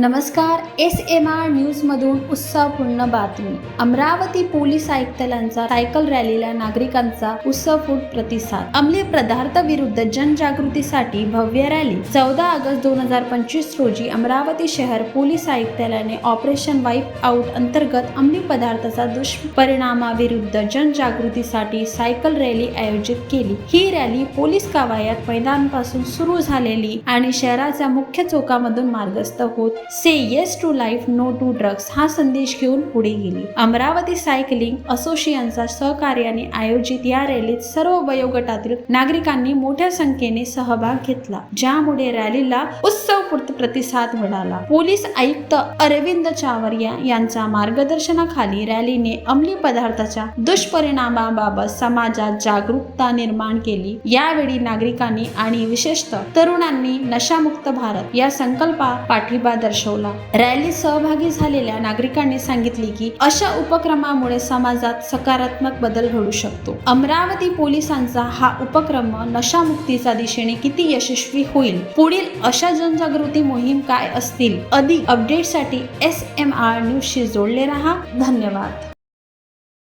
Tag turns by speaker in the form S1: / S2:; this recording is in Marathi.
S1: नमस्कार एस एम आर न्यूजमधून उत्सवपूर्ण उत्साहपूर्ण बातमी. अमरावती पोलीस आयुक्तालयांचा सायकल रॅलीला नागरिकांचा उत्सवपूर्ण प्रतिसाद. अंमली पदार्थ विरुद्ध जनजागृतीसाठी भव्य रॅली. चौदा ऑगस्ट दोन हजार पंचवीस रोजी अमरावती शहर पोलीस आयुक्तालयाने ऑपरेशन वाईप आउट अंतर्गत अंमली पदार्थाचा दुष्परिणामाविरुद्ध जनजागृतीसाठी सायकल रॅली आयोजित केली. ही रॅली पोलीस कवायत मैदानापासून सुरू झालेली आणि शहराच्या मुख्य चौकामधून मार्गस्थ होत say yes to life no to drugs हा संदेश घेऊन पुढे गेली. अमरावती सायकलिंग असोसिएशनच्या सहकार्याने आयोजित या रॅलीत सर्व वयोगटातील नागरिकांनी मोठ्या संख्येने सहभाग घेतला. ज्यामुळे रॅलीला उत्सवपूर्त प्रतिसाद मिळाला. पोलीस आयुक्त अरविंद चावरिया यांच्या मार्गदर्शनाखाली रॅलीने अंमली पदार्थाच्या दुष्परिणामाबाबत समाजात जागरूकता निर्माण केली. यावेळी नागरिकांनी आणि विशेषतः तरुणांनी नशामुक्त भारत या संकल्पा पाठिंबा दर्शवला. रॅलीत सहभागी झालेल्या नागरिकांनी सांगितले की अशा उपक्रमामुळे समाजात सकारात्मक बदल घडू शकतो. अमरावती पोलिसांचा हा उपक्रम नशामुक्तीच्या दिशेने किती यशस्वी होईल? पुढील अशा जनजागृती मोहीम काय असतील? अधिक अपडेटसाठी एस एम आर न्यूजशी जोडले रहा. धन्यवाद.